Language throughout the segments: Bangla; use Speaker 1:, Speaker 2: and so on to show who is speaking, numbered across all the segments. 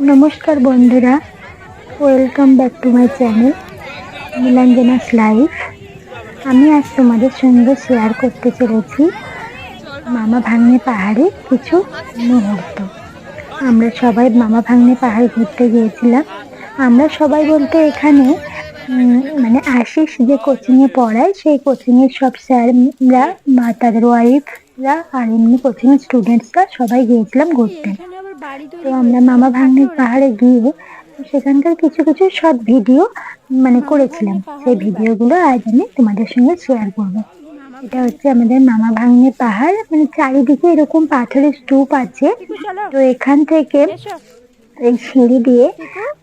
Speaker 1: নমস্কার বন্ধুরা welcome back to my channel Nilanjana's life আমি আজ তোমাদের সঙ্গে শেয়ার করতে চলেছি মামা ভাগ্নে পাহাড়ে কিছু মুহূর্ত। আমরা সবাই মামা ভাগ্নে পাহাড় ঘুরতে গিয়েছিলাম। আমরা সবাই বলতে এখানে মানে আশিস যে কোচিংয়ে পড়ায়, সেই কোচিংয়ের সব স্যাররা বা তাদের ওয়াইফরা আর এমনি কোচিংয়ের স্টুডেন্টসরা সবাই গিয়েছিলাম ঘুরতে। তো আমরা মামা ভাগ্নের পাহাড়ে গিয়ে সেখানকার কিছু কিছু শর্ট ভিডিও মানে করেছিলাম। সেই ভিডিওগুলো আজ আমি তোমাদের সঙ্গে শেয়ার করব। এটা হচ্ছে আমাদের মামা ভাগ্নের পাহাড়। মানে চারিদিকে এরকম পাথরের স্তূপ আছে। তো এখান থেকে এই সিঁড়ি দিয়ে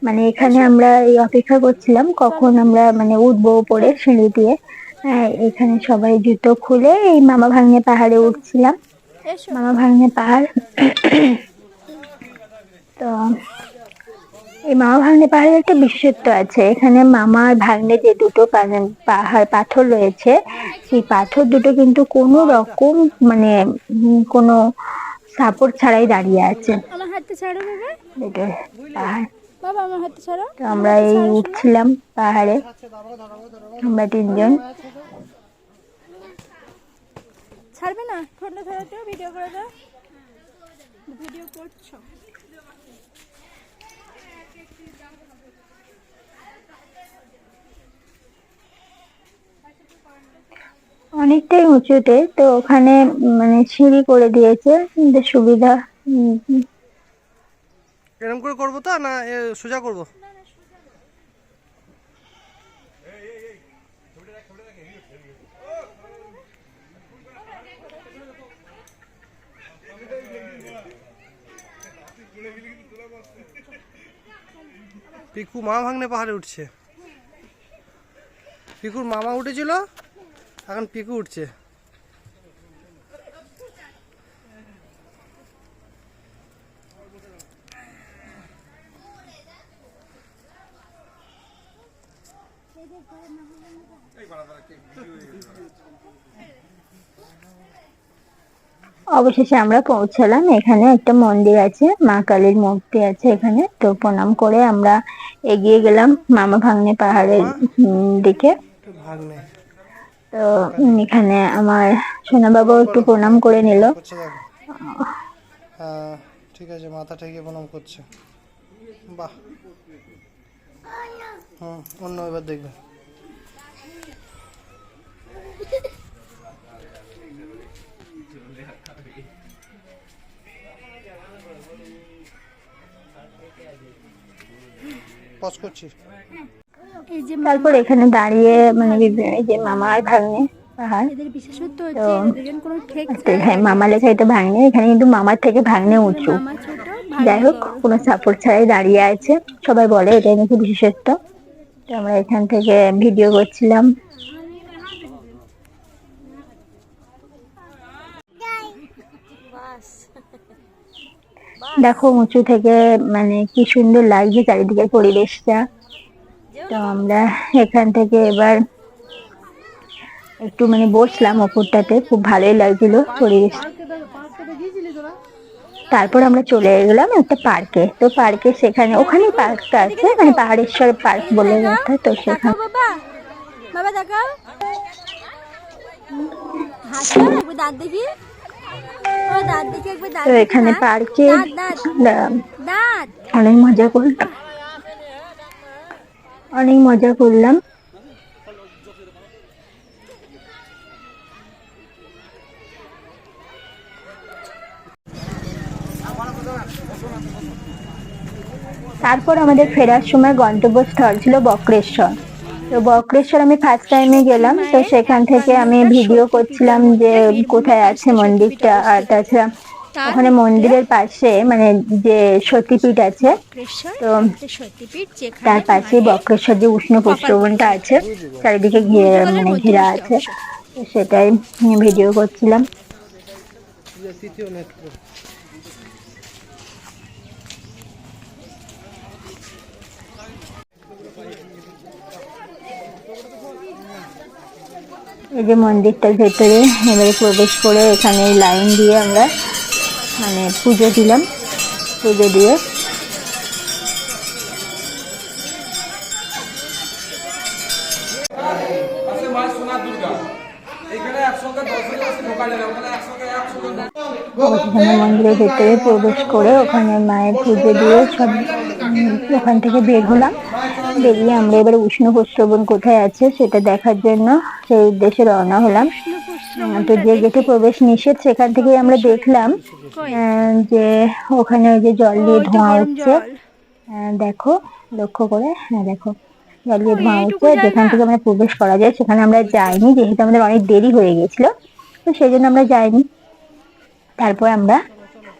Speaker 1: মানে এখানে আমরা এই অপেক্ষা করছিলাম কখন আমরা মানে উঠবো উপরে সিঁড়ি দিয়ে। হ্যাঁ, এখানে সবাই জুতো খুলে এই মামা ভাগ্নে পাহাড়ে উঠছিলাম। মামা ভাগ্নে পাহাড় তো এই মামা ভাগ্নে পাহাড়ের একটা বিশেষত্ব আছে। এখানে মামা আর ভাগ্নে যে দুটো পাহাড় পাথর রয়েছে সেই পাথর দুটো কিন্তু কোনো রকম মানে কোনো সাপোর্ট ছাড়াই দাঁড়িয়ে আছে।
Speaker 2: আমার
Speaker 1: তো এই উঠছিলাম পাহাড়ে। আমরা তিনজন।
Speaker 2: ছাড়বে না? ভিডিও করে দাও। ভিডিও করছ।
Speaker 1: অনেকটাই উঁচুতে তো ওখানে মানে সিঁড়ি করে দিয়েছে সুবিধা
Speaker 3: এরকম করে করব তো না সোজা করব পিকু মা ভাঙনে পাহাড়ে উঠছে। পিকুর মামা উঠেছিল এখন পিকু উঠছে।
Speaker 1: অবশেষে আমরা পৌঁছালাম। এখানে একটা মন্দির আছে মা কালীর মূর্তি আছে এখানে। তো প্রণাম করে আমরা এগিয়ে গেলাম মামা ভাগ্নে পাহাড়ের দিকে। তো এখানে আমার সোনা বাবা একটু প্রণাম করে নিল।
Speaker 3: হ্যাঁ ঠিক আছে মাথা ঠেকে প্রণাম করছে। বাহ। হুম অন্য এবার দেখবে। পজ করছি।
Speaker 1: তারপর এখানে দাঁড়িয়ে মানে এই যে মামা আর ভাগ্নে পাহাড়।
Speaker 2: এদের
Speaker 1: তো মামা লেখা এটা ভাগ্নে এখানে কিন্তু মামার থেকে ভাগ্নে উঁচু। যাই হোক কোনো সাপোর্ট ছাড়াই দাঁড়িয়ে আছে। সবাই বলে এটাই নাকি বিশেষত্ব। তো আমরা এখান থেকে ভিডিও করছিলাম। দেখো উঁচু থেকে মানে কি সুন্দর লাগছে চারিদিকের পরিবেশটা। তো আমরা এখান থেকে এবার একটু মানে বসলাম ওপরটাতে, খুব ভালোই লাগছিল পরিবেশ। তারপর আমরা চলে গেলাম একটা পার্কে। তো পার্কে সেখানে ওখানে পার্কটা আছে মানে পাহাড়েশ্বর পার্ক বলে তো সেখানে
Speaker 2: বাবা। দেখি দেখি।
Speaker 1: তো এখানে পার্কে অনেক মজা করলাম। অনেক মজা করলাম। তারপর আমাদের ফেরার সময় গন্তব্যস্থল ছিল বক্রেশ্বর। তো বক্রেশ্বর আমি ফার্স্ট টাইমে গেলাম। তো সেখান থেকে আমি ভিডিও করছিলাম যে কোথায় আছে মন্দিরটা। আর তাছাড়া ওখানে মন্দিরের পাশে মানে যে সতীপীঠ আছে, তো তার পাশে বক্রেশ্বর যে উষ্ণ প্রস্রবণটা আছে, চারিদিকে মানে ঘেরা আছে। সেটাই ভিডিও করছিলাম। এই যে মন্দিরটার ভেতরে এবারে প্রবেশ করে এখানে লাইন দিয়ে আমরা মানে পুজো দিলাম পুজো দিয়ে। ওখানে মন্দিরের ভেতরে প্রবেশ করে ওখানে মায়ের পুজো দিয়ে সব ওখান থেকে বের হলাম। বেরিয়ে আমরা এবার উষ্ণ প্রশ্রবণ কোথায় আছে সেটা দেখার জন্য সেই উদ্দেশ্যে রওনা হলাম। তো যে গেটে প্রবেশ নিষেধ সেখান থেকেই আমরা দেখলাম যে ওখানে ওই যে জল দিয়ে ধোঁয়া হচ্ছে। দেখো লক্ষ্য করে হ্যাঁ দেখো জল দিয়ে ধোঁয়া হচ্ছে যেখান থেকে আমরা প্রবেশ করা যায় সেখানে আমরা যাইনি যেহেতু আমাদের অনেক দেরি হয়ে গেছিল তো সেই জন্য আমরা যাইনি। তারপর আমরা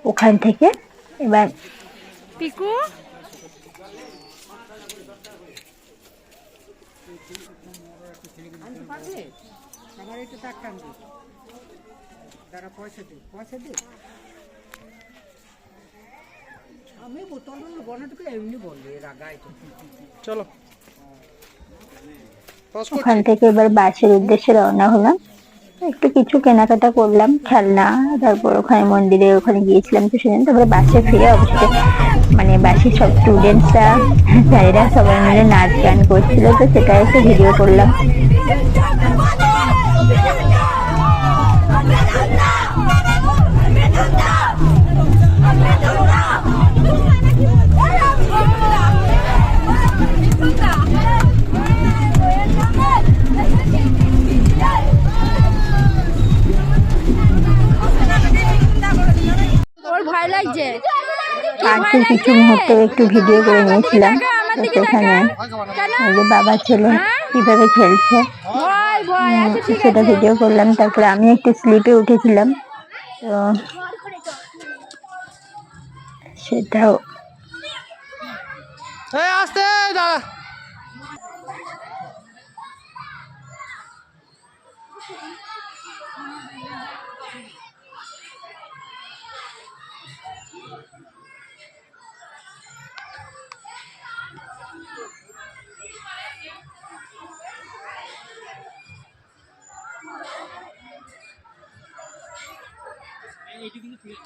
Speaker 1: ওখান থেকে এবার
Speaker 2: পিকু?
Speaker 4: আমি বোতল বনাটুকু এমনি বললি রাগাই তো।
Speaker 3: চলো।
Speaker 1: ওখান থেকে এবার বাসের উদ্দেশ্যে রওনা হলাম। একটু কিছু কেনাকাটা করলাম খেলনা তারপর ওখানে মন্দিরে ওখানে গিয়েছিলাম তো সেদিন। তারপরে বাসে ফিরে অবশ্যই মানে বাসের সব স্টুডেন্টসরা স্যারেরা সবাই মিলে নাচ গান করছিল তো সেটা একটু ভিডিও করলাম। কিছু মুহূর্তে একটু ভিডিও করে নিয়েছিলাম তো সেখানে যে বাবা ছেলে কীভাবে খেলছে। উম,
Speaker 2: আচ্ছা
Speaker 1: সেটা ভিডিও করলাম তারপরে আমি একটু স্লিপে উঠেছিলাম। তো সেটাও
Speaker 3: এই আসতে দাঁড়া।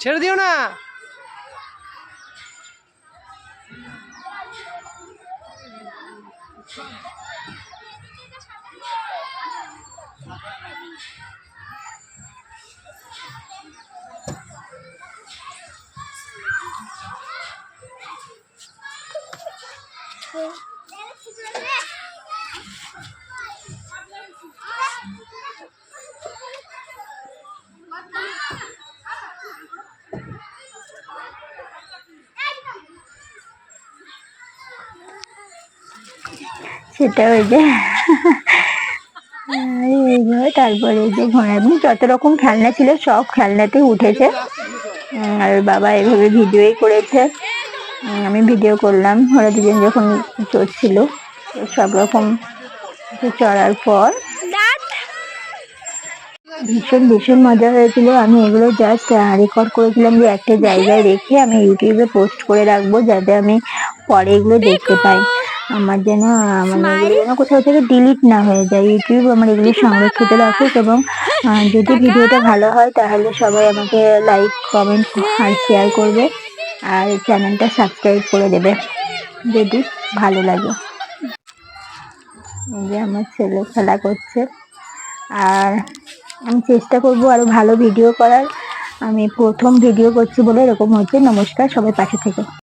Speaker 3: ছেড়ে দিও না।
Speaker 1: সেটা ওই যে। তারপরে যে ঘোড়ানি যত রকম খেলনা ছিল, সব খেলনাতে উঠেছে। আর বাবা এভাবে ভিডিওই করেছে। আমি ভিডিও করলাম। ওরা দুজন যখন চড়ছিল সব রকম চড়ার পর ভীষণ ভীষণ মজা হয়েছিল। আমি এগুলো জাস্ট রেকর্ড করেছিলাম যে একটা জায়গায় রেখে আমি ইউটিউবে পোস্ট করে রাখব, যাতে আমি পরে এগুলো দেখতে পাই। আমার যেন মানে এগুলো যেন কোথাও থেকে ডিলিট না হয়ে যায়। ইউটিউব আমার এগুলো সংরক্ষিত রাখুক এবং যদি ভিডিওটা ভালো হয় তাহলে সবাই আমাকে লাইক কমেন্ট আর শেয়ার করবে। আর চ্যানেলটা সাবস্ক্রাইব করে দেবে। যদি ভালো লাগে। এই যে আমার ছেলে খেলা করছে। আর আমি চেষ্টা করব আরও ভালো ভিডিও করার। আমি প্রথম ভিডিও করছি বলে এরকম হচ্ছে। নমস্কার সবাই পাশে থেকে।